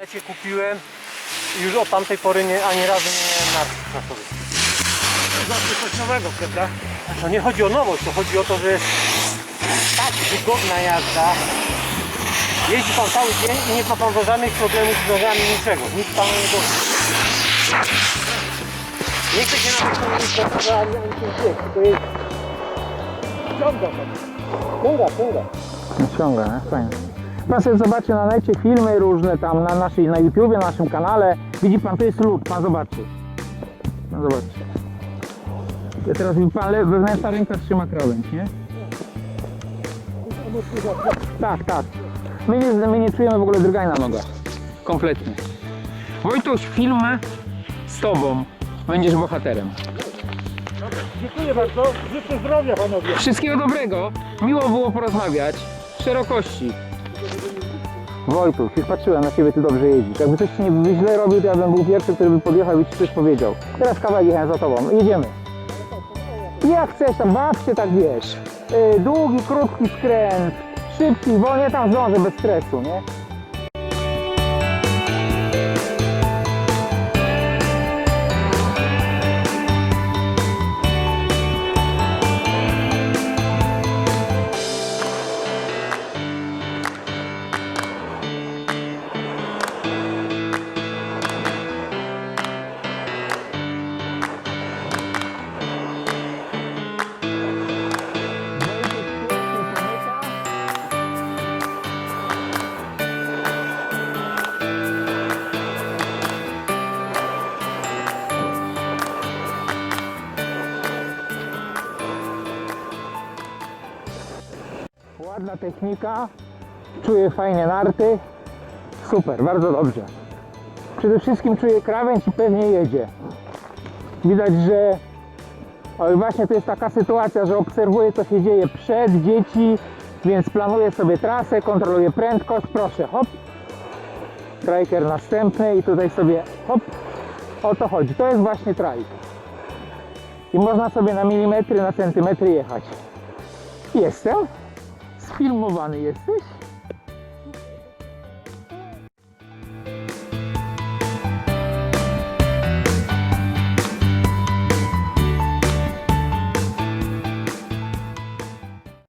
Ja cię kupiłem i już od tamtej pory nie, ani razu nie miałem nartów na sobie. Zawsze coś nowego, prawda? To nie chodzi o nowość, to chodzi o to, że jest tak wygodna jazda. Jeździ pan cały dzień i nie ma pan żadnych problemów z nogami, niczego. Nic panu nie dotyczy. Nie chcę się nawet powiedzieć, że ani to jest... Ciąga. Ciąga, ciąga. Ciąga, nie? Fajnie. Pan sobie zobaczy na necie filmy różne tam na naszej, na YouTubie, na naszym kanale. Widzi pan, to jest lód, pan zobaczy. Pan zobaczy. I teraz widzi pan, wewnętrzna ręka trzyma krawędź, nie? Tak, tak. My nie, my nie czujemy w ogóle drgania na nogach. Kompletnie. Wojtuś, film z tobą. Będziesz bohaterem. Dziękuję bardzo. Życzę zdrowia panowie. Wszystkiego dobrego. Miło było porozmawiać. Szerokości. Wojtuś, już patrzyłem na ciebie, ty dobrze jeździsz. Jakby coś ci nie źle robił, to ja bym był pierwszy, który by podjechał i ci coś powiedział. Teraz kawałek jechałem za tobą. Jedziemy. Jak chcesz, tam baw się, tak wiesz. Yy, długi, krótki skręt, szybki, wolnie tam zdążę bez stresu, nie? Ładna technika, czuję fajnie narty, super, bardzo dobrze. Przede wszystkim czuję krawędź i pewnie jedzie. Widać, że właśnie to jest taka sytuacja, że obserwuję co się dzieje przed dzieci, więc planuję sobie trasę, kontroluję prędkość, proszę, hop. Striker następny i tutaj sobie hop. O to chodzi, to jest właśnie trajk. I można sobie na milimetry, na centymetry jechać. Jestem? Sfilmowany jesteś?